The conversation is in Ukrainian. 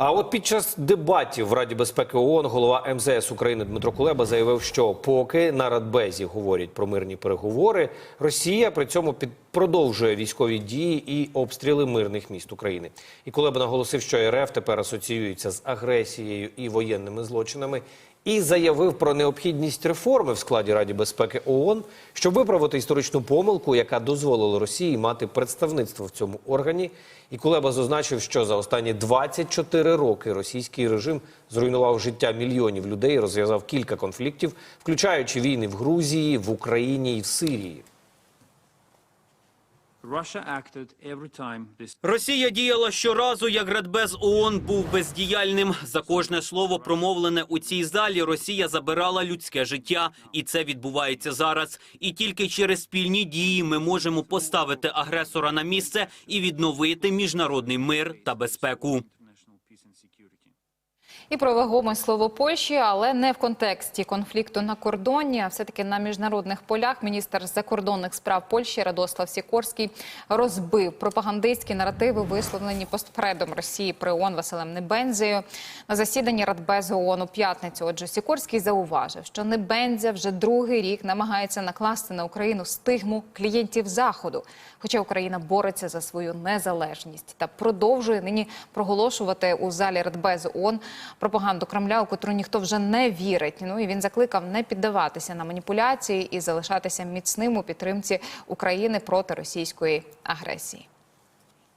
А от під час дебатів в Раді безпеки ООН голова МЗС України Дмитро Кулеба заявив, що поки на Радбезі говорять про мирні переговори, Росія при цьому під продовжує військові дії і обстріли мирних міст України. І Кулеба наголосив, що РФ тепер асоціюється з агресією і воєнними злочинами. І заявив про необхідність реформи в складі Раді безпеки ООН, щоб виправити історичну помилку, яка дозволила Росії мати представництво в цьому органі. І Кулеба зазначив, що за останні 24 роки російський режим зруйнував життя мільйонів людей, розв'язав кілька конфліктів, включаючи війни в Грузії, в Україні і в Сирії. Росія діяла щоразу, як Радбез ООН був бездіяльним. За кожне слово промовлене у цій залі Росія забирала людське життя, і це відбувається зараз. І тільки через спільні дії ми можемо поставити агресора на місце і відновити міжнародний мир та безпеку. І про вагоме слово Польщі, але не в контексті конфлікту на кордоні, а все-таки на міжнародних полях. Міністр закордонних справ Польщі Радослав Сікорський розбив пропагандистські наративи, висловлені постпредом Росії при ООН Василем Небензею на засіданні Радбезу ООН у п'ятницю. Отже, Сікорський зауважив, що Небензя вже другий рік намагається накласти на Україну стигму клієнтів заходу. Хоча Україна бореться за свою незалежність та продовжує нині проголошувати у залі Радбезу ООН пропаганду Кремля, у котру ніхто вже не вірить. Ну і він закликав не піддаватися на маніпуляції і залишатися міцним у підтримці України проти російської агресії.